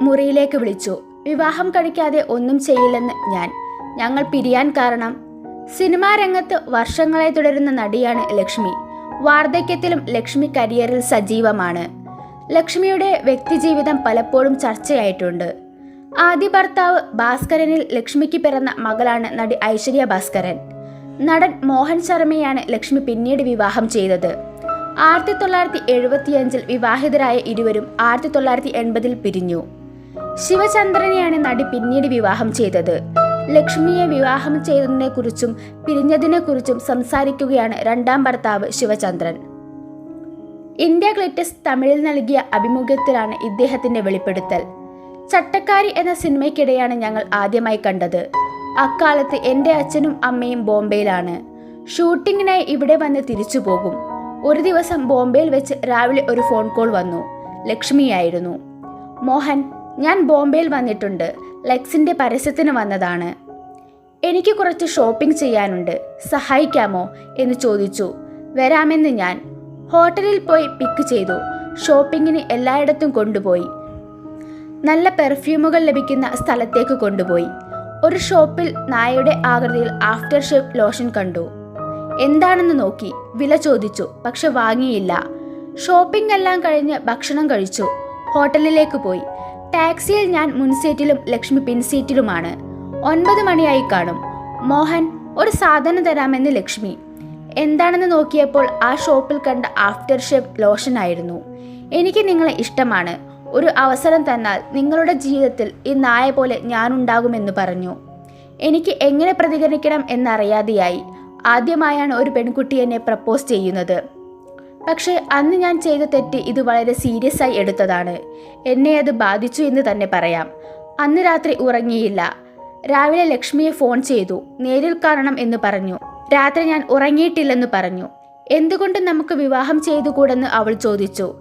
മുറിയിലേക്ക് വിളിച്ചു. വിവാഹം കഴിക്കാതെ ഒന്നും ചെയ്യില്ലെന്ന് ഞാൻ. ഞങ്ങൾ പിരിയാൻ കാരണം. സിനിമാ രംഗത്ത് വർഷങ്ങളെ തുടരുന്ന നടിയാണ് ലക്ഷ്മി. വാർദ്ധക്യത്തിലും ലക്ഷ്മി കരിയറിൽ സജീവമാണ്. ലക്ഷ്മിയുടെ വ്യക്തിജീവിതം പലപ്പോഴും ചർച്ചയായിട്ടുണ്ട്. ആദ്യ ഭർത്താവ് ഭാസ്കരനിൽ ലക്ഷ്മിക്ക് പിറന്ന മകളാണ് നടി ഐശ്വര്യ ഭാസ്കരൻ. നടൻ മോഹൻ ശർമ്മയാണ് ലക്ഷ്മി പിന്നീട് വിവാഹം ചെയ്തത്. ആയിരത്തി തൊള്ളായിരത്തി എഴുപത്തിയഞ്ചിൽ വിവാഹിതരായ ഇരുവരും ആയിരത്തി തൊള്ളായിരത്തി എൺപതിൽ പിരിഞ്ഞു. ശിവചന്ദ്രനെയാണ് നടി പിന്നീട് വിവാഹം ചെയ്തത്. ലക്ഷ്മിയെ വിവാഹം ചെയ്തതിനെക്കുറിച്ചും പിരിഞ്ഞതിനെക്കുറിച്ചും സംസാരിക്കുകയാണ് രണ്ടാം ഭർത്താവ് ശിവചന്ദ്രൻ. ഇന്ത്യ ഗ്ലിറ്റസ് തമിഴിൽ നൽകിയ അഭിമുഖത്തിലാണ് ഇദ്ദേഹത്തിന്റെ വെളിപ്പെടുത്തൽ. ചട്ടക്കാരി എന്ന സിനിമയ്ക്കിടെയാണ് ഞങ്ങൾ ആദ്യമായി കണ്ടത്. അക്കാലത്ത് എന്റെ അച്ഛനും അമ്മയും ബോംബെയിലാണ്. ഷൂട്ടിങ്ങിനായി ഇവിടെ വന്ന് തിരിച്ചു പോകും. ഒരു ദിവസം ബോംബെയിൽ വെച്ച് രാവിലെ ഒരു ഫോൺ കോൾ വന്നു. ലക്ഷ്മിയായിരുന്നു. മോഹൻ ഞാൻ ബോംബെയിൽ വന്നിട്ടുണ്ട്. ലെക്സിന്റെ പരസ്യത്തിന് വന്നതാണ്. എനിക്ക് കുറച്ച് ഷോപ്പിംഗ് ചെയ്യാനുണ്ട്. സഹായിക്കാമോ? എന്ന് ചോദിച്ചു. വരാമെന്ന് ഞാൻ. ഹോട്ടലിൽ പോയി പിക്ക് ചെയ്തു. ഷോപ്പിങ്ങിന് എല്ലായിടത്തും കൊണ്ടുപോയി. നല്ല പെർഫ്യൂമുകൾ ലഭിക്കുന്ന സ്ഥലത്തേക്ക് കൊണ്ടുപോയി. ഒരു ഷോപ്പിൽ നായയുടെ ആകൃതിയിൽ ആഫ്റ്റർ ഷേപ്പ് ലോഷൻ കണ്ടു. എന്താണെന്ന് നോക്കി വില ചോദിച്ചു പക്ഷെ വാങ്ങിയില്ല. ഷോപ്പിംഗ് എല്ലാം കഴിഞ്ഞ് ഭക്ഷണം കഴിച്ചു. ഹോട്ടലിലേക്ക് പോയി. ടാക്സിയിൽ ഞാൻ മുൻസീറ്റിലും ലക്ഷ്മി പിൻസീറ്റിലുമാണ് ഒൻപത് മണിയായി കാണും. മോഹൻ ഒരു സാധനം തരാമെന്ന് ലക്ഷ്മി. എന്താണെന്ന് നോക്കിയപ്പോൾ ആ ഷോപ്പിൽ കണ്ട ആഫ്റ്റർ ഷേവ് ലോഷൻ ആയിരുന്നു. എനിക്ക് നിങ്ങളെ ഇഷ്ടമാണ്. ഒരു അവസരം തന്നാൽ നിങ്ങളുടെ ജീവിതത്തിൽ ഈ നായ പോലെ ഞാനുണ്ടാകുമെന്ന് പറഞ്ഞു. എനിക്ക് എങ്ങനെ പ്രതികരിക്കണം എന്നറിയാതെയായി. ആദ്യമായാണ് ഒരു പെൺകുട്ടി എന്നെ പ്രപ്പോസ് ചെയ്യുന്നത്. പക്ഷേ അന്ന് ഞാൻ ചെയ്ത തെറ്റ് ഇത് വളരെ സീരിയസ് ആയി എടുത്തതാണ്. എന്നെ അത് ബാധിച്ചു എന്ന് തന്നെ പറയാം. അന്ന് രാത്രി ഉറങ്ങിയില്ല. രാവിലെ ലക്ഷ്മിയെ ഫോൺ ചെയ്തു. നേരിൽ കാണണം എന്ന് പറഞ്ഞു. രാത്രി ഞാൻ ഉറങ്ങിയിട്ടില്ലെന്ന് പറഞ്ഞു. എന്തുകൊണ്ട് നമുക്ക് വിവാഹം ചെയ്തുകൂടെന്ന് അവൾ ചോദിച്ചു.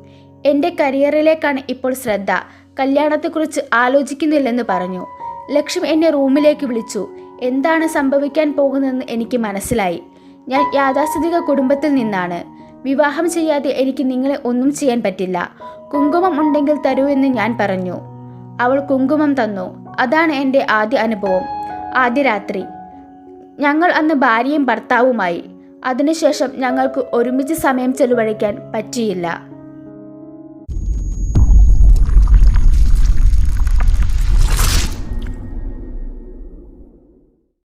എന്റെ കരിയറിലേക്കാണ് ഇപ്പോൾ ശ്രദ്ധ. കല്യാണത്തെക്കുറിച്ച് ആലോചിക്കുന്നില്ലെന്ന് പറഞ്ഞു. ലക്ഷ്മി എന്നെ റൂമിലേക്ക് വിളിച്ചു. എന്താണ് സംഭവിക്കാൻ പോകുന്നതെന്ന് എനിക്ക് മനസ്സിലായി. ഞാൻ യാഥാസ്ഥിതിക കുടുംബത്തിൽ നിന്നാണ്. വിവാഹം ചെയ്യാതെ എനിക്ക് നിങ്ങളെ ഒന്നും ചെയ്യാൻ പറ്റില്ല. കുങ്കുമം ഉണ്ടെങ്കിൽ തരൂ എന്ന് ഞാൻ പറഞ്ഞു. അവൾ കുങ്കുമം തന്നു. അതാണ് എന്റെ ആദ്യ അനുഭവം. ആദ്യ രാത്രി. ഞങ്ങൾ അന്ന് ഭാര്യയും ഭർത്താവുമായി. അതിനുശേഷം ഞങ്ങൾക്ക് ഒരുമിച്ച് സമയം ചെലവഴിക്കാൻ പറ്റിയില്ല.